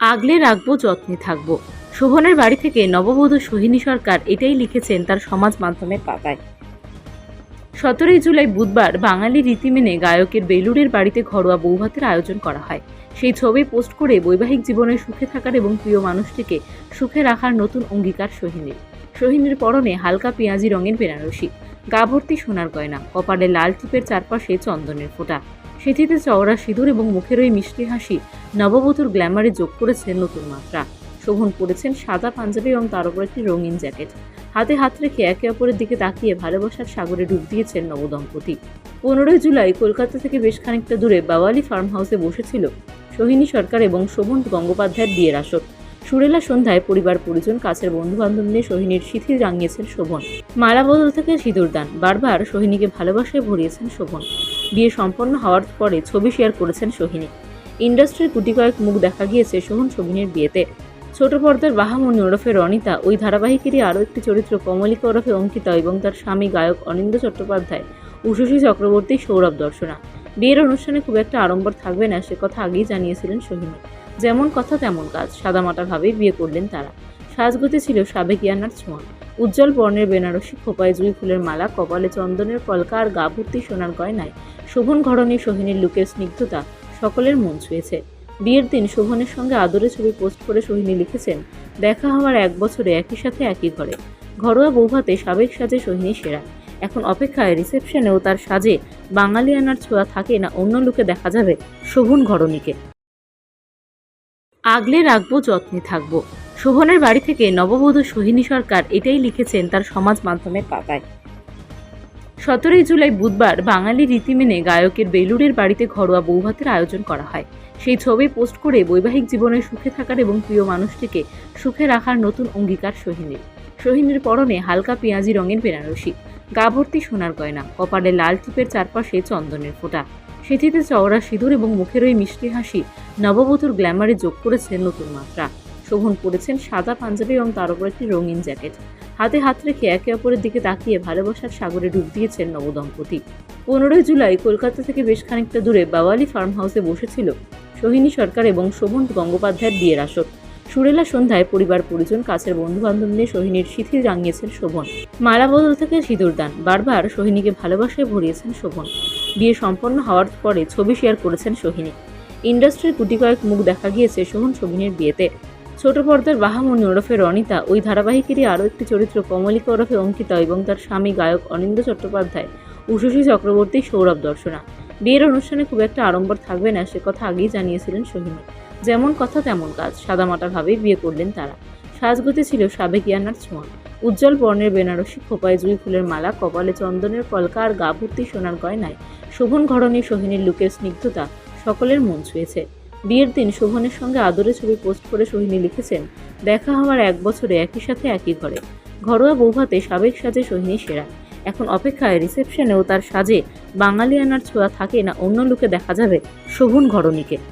আগলে রাখব, যত্নে থাকব। শোভনের বাড়ি থেকে নববধূ সোহিনী সরকার এটাই লিখেছেন তার সমাজ মাধ্যমের পাতায়। সতেরোই জুলাই বুধবার বাঙালি রীতি মেনে গায়কের বেলুড়ের বাড়িতে ঘরোয়া বৌভাতের আয়োজন করা হয়। সেই ছবি পোস্ট করে বৈবাহিক জীবনে সুখে থাকার এবং প্রিয় মানুষটিকে সুখে রাখার নতুন অঙ্গীকার সোহিনীর। সোহিনীর পরনে হালকা পেঁয়াজি রঙের বেনারসি, গা ভর্তি সোনার গয়না, কপালে লাল টিপের চারপাশে চন্দনের ফোঁটা। সেটিতে চওড়া সিঁদুর এবং মুখের ওই মিষ্টি হাসি নববধূর গ্ল্যামারে যোগ করেছে নতুন মাত্রা। শোভন পরেছেন সাদা পাঞ্জাবি এবং তার উপর একটি রঙিন জ্যাকেট। হাতে হাত রেখে একে অপরের দিকে তাকিয়ে ভালোবাসার সাগরে ডুব দিয়েছেন নবদম্পতি। পনেরোই জুলাই কলকাতা থেকে বেশ খানিকটা দূরে বাওয়ালি ফার্ম হাউসে বসেছিল সোহিনী সরকার এবং শোভন গঙ্গোপাধ্যায়ের বিয়ের আসর। সুরেলা সন্ধ্যায় পরিবার পরিজন, কাছের বন্ধু বান্ধব নিয়ে সোহিনীর শিথিল রাঙিয়েছেন শোভন। মালা বদল থেকে সিঁদুর দান। বারবার সোহিনীকে ভালোবাসায় ভরিয়েছেন শোভন। বিয়ে সম্পন্ন হওয়ার পরে ছবি শেয়ার করেছেন সোহিনী। ইন্ডাস্ট্রির গুটি কয়েক মুখ দেখা গিয়েছে সোহন সোহিনীর বিয়েতে। ছোট পর্দার বাহামণি ওরফে রনিতা, ওই ধারাবাহিকেরই আরও একটি চরিত্র কমলিকা ওরফে অঙ্কিতা এবং তার স্বামী গায়ক অনিন্দ চট্টোপাধ্যায়, উষসী চক্রবর্তী সৌরভ দর্শনা। বিয়ের অনুষ্ঠানে খুব একটা আড়ম্বর থাকবে না, সে কথা আগেই জানিয়েছিলেন সোহিনী। যেমন কথা তেমন কাজ সাদামাটাভাবেই বিয়ে করলেন তারা। সাজগতি ছিল সাবেকিয়ানার ছোঁয়া। উজ্জ্বল বর্ণের বেনারসি খোপায় জুই ফুলের মালা, কপালে চন্দনের কলকা আর গা ভর্তি সোনার গয়নায় শোভন ঘরণী সোহিনীর লুকের স্নিগ্ধতা সকলের মন ছুঁয়েছে। বিয়ের দিন শোভনের সঙ্গে আদরে ছবি পোস্ট করে সোহিনী লিখেছেন, দেখা হওয়ার এক বছরে একই সাথে একই ঘরে। ঘরোয়া বৌভাতে সাবেক সাজে সোহিনী সেরা। এখন অপেক্ষায় রিসেপশনেও তার সাজে বাঙালিয়ানার ছোঁয়া থাকে না, অন্য লুকে দেখা যাবে শোভন ঘরণীকে। আগলে রাখব, যত্নে থাকব। শোভনের বাড়ি থেকে নববধূ সোহিনী সরকার এটাই লিখেছেন তার সমাজ মাধ্যমের পাতায়। সতেরোই জুলাই বুধবার বাঙালি রীতি মেনে গায়কের বেলুড়ের বাড়িতে ঘরোয়া বৌভাতের আয়োজন করা হয়। সেই ছবি পোস্ট করে বৈবাহিক জীবনে সুখে থাকার এবং প্রিয় মানুষটিকে সুখে রাখার নতুন অঙ্গীকার সোহিনীর। সোহিনীর পরনে হালকা পেঁয়াজি রঙের বেনারসি, গা ভর্তি সোনার গয়না, কপালে লাল টিপের চারপাশে চন্দনের ফোঁটা। সেটিতে চওড়া সিঁদুর এবং মুখের ওই মিষ্টি হাসি নববধূর গ্ল্যামারে যোগ করেছে নতুন মাত্রা। শোভন পরেছেন সাদা পাঞ্জাবি এবং তার উপর একটি রঙিন জ্যাকেট। হাতে হাত রেখে একে অপরের দিকে তাকিয়ে ভালোবাসার সাগরে ডুব দিয়েছেন নবদম্পতি। পনেরোই জুলাই কলকাতা থেকে বেশ খানিকটা দূরে বাওয়ালি ফার্ম হাউসে বসেছিল সোহিনী সরকার এবং শোভন গঙ্গোপাধ্যায়ের বিয়ের আসর। সুরেলা সন্ধ্যায় পরিবার পরিজন, কাছের বন্ধু বান্ধব নিয়ে সোহিনীর শিথিল রাঙিয়েছেন শোভন। মালা বদল থেকে সিঁদুর দান। বারবার সোহিনীকে ভালোবাসায় ভরিয়েছেন শোভন। বিয়ে সম্পন্ন হওয়ার পরে ছবি শেয়ার করেছেন সোহিনী। ইন্ডাস্ট্রির গুটি কয়েক মুখ দেখা গিয়েছে সোহন সোহিনীর বিয়েতে। ছোট পর্দার বাহামণি ওরফে রনিতা ওই ধারাবাহিকেরই আরও একটি চরিত্র কমলিকা ওরফে অঙ্কিতা এবং তার স্বামী গায়ক অনিন্দ চট্টোপাধ্যায়, উষসী চক্রবর্তী সৌরভ দর্শনা। বিয়ের অনুষ্ঠানে খুব একটা আড়ম্বর থাকবে না, সে কথা আগেই জানিয়েছিলেন সোহিনী। যেমন কথা তেমন কাজ সাদামাটাভাবেই বিয়ে করলেন তারা। সাজগতি ছিল সাবেকিয়ানার ছোঁয়া। উজ্জ্বল বর্ণের বেনারসি খোপায় জুই ফুলের মালা, কপালে চন্দনের কলকা আর গা ভর্তি সোনার গয়নায়, শোভন ঘরণী সোহিনীর লুকের স্নিগ্ধতা সকলের মন ছুঁয়েছে। বিয়ের দিন শোভনের সঙ্গে আদরে ছবি পোস্ট করে সোহিনী লিখেছেন, দেখা হওয়ার এক বছরে একই সাথে একই ঘরে। ঘরোয়া বৌভাতে সাবেক সাজে সোহিনী সেরা। এখন অপেক্ষায় রিসেপশনেও তার সাজে বাঙালিয়ানার ছোঁয়া থাকে না, অন্য লোকে দেখা যাবে শোভন ঘরণীকে।